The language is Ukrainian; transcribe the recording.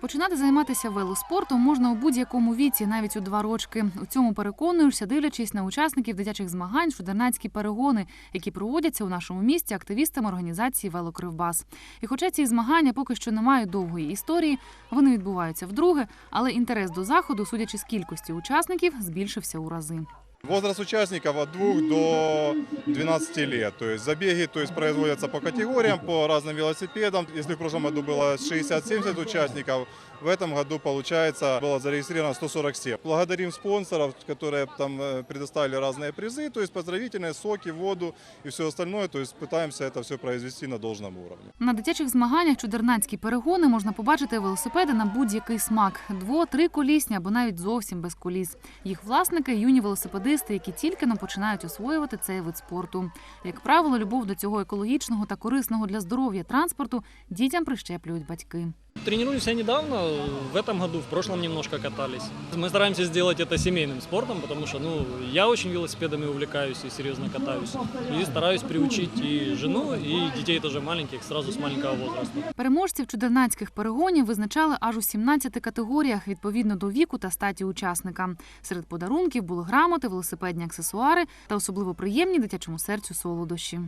Починати займатися велоспортом можна у будь-якому віці, навіть у два рочки. У цьому переконуєшся, дивлячись на учасників дитячих змагань «Чудернацькі перегони, які проводяться у нашому місті активістами організації Велокривбас. І хоча ці змагання поки що не мають довгої історії, вони відбуваються вдруге, але інтерес до заходу, судячи з кількості учасників, збільшився у рази. Возраст участников от 2 до 12 лет. То есть забеги то есть, производятся по категориям, по разным велосипедам. Если в прошлом году было 60-70 участников, в этом году, получается, было зарегистрировано 147. Благодарим спонсоров, которые там э, предоставили разные призы, то есть поздравительные, соки, воду и все остальное. То есть пытаемся это все произвести на должном уровне. На дитячих змаганнях чудернацькі перегони можна побачити велосипеди на будь-який смак: дво, триколісні або навіть зовсім без коліс. Їх власники юні велосипедисти, які тільки но починають освоювати цей вид спорту. Як правило, любов до цього екологічного та корисного для здоров'я транспорту дітям прищеплюють батьки. Тренируюсь я недавно, в этом году, в прошлом немножко катались. Мы стараемся сделать это семейным спортом, потому что ну, я очень велосипедами увлекаюсь и серьезно катаюсь. И стараюсь приучить и жену, и детей тоже маленьких, сразу с маленького возраста. Переможців чудернацьких перегонів визначали аж у 17 категоріях відповідно до віку та статі учасника. Серед подарунків були грамоти, велосипедні аксесуари та особливо приємні дитячому серцю солодощі.